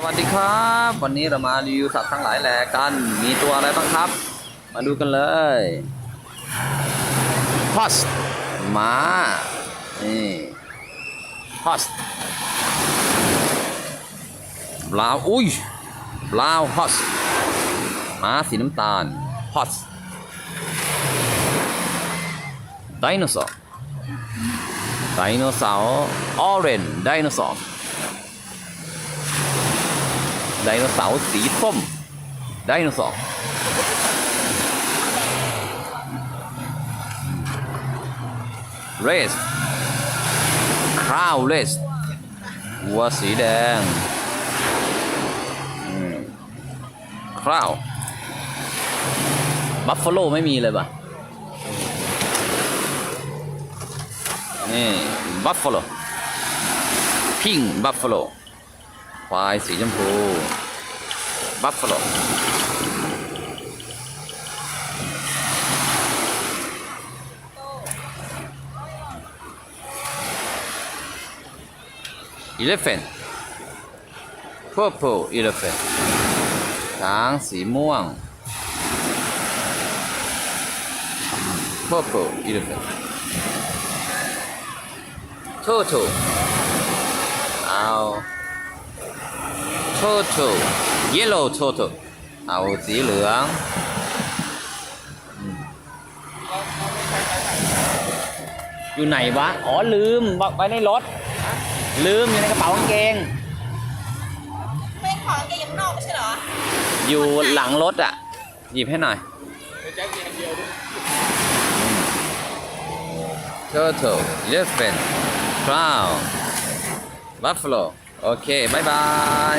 สวัสดีครับ วันนี้เรามารีวิวสัตว์ทั้งหลายแหล่กัน มีตัวอะไรบ้างครับ มาดูกันเลยฮอสม้านี่ฮอสบลาวอุ้ยบลาวฮอสม้าสีน้ำตาลฮอสไดโนเสาร์ไดโนเสาร์ออเรนไดโนเสาร์ไดโนเสาร์สีส้มไดโนเสาร์เรสคราวเรสวัวสีแดงคราวบัฟฟาโลไม่มีเลยป่ะ นี่บัฟฟาโลพิงบัฟฟาโลควายสีชมพู บัฟฟาโลอีเลฟเฟน purple elephant ช้างสีม่วง purple elephant turtle เอา turtle yellow turtle เอาสีเหลืองอยู่ไหนวะ อ๋อลืมไว้ในรถ ลืมอยู่ในกระเป๋ากางเกงไม่ขอเกงนอกไม่ใช่เหรอ อยู่หลังรถอะ หยิบให้หน่อย turtle elephant clown buffalo โอเคบายบาย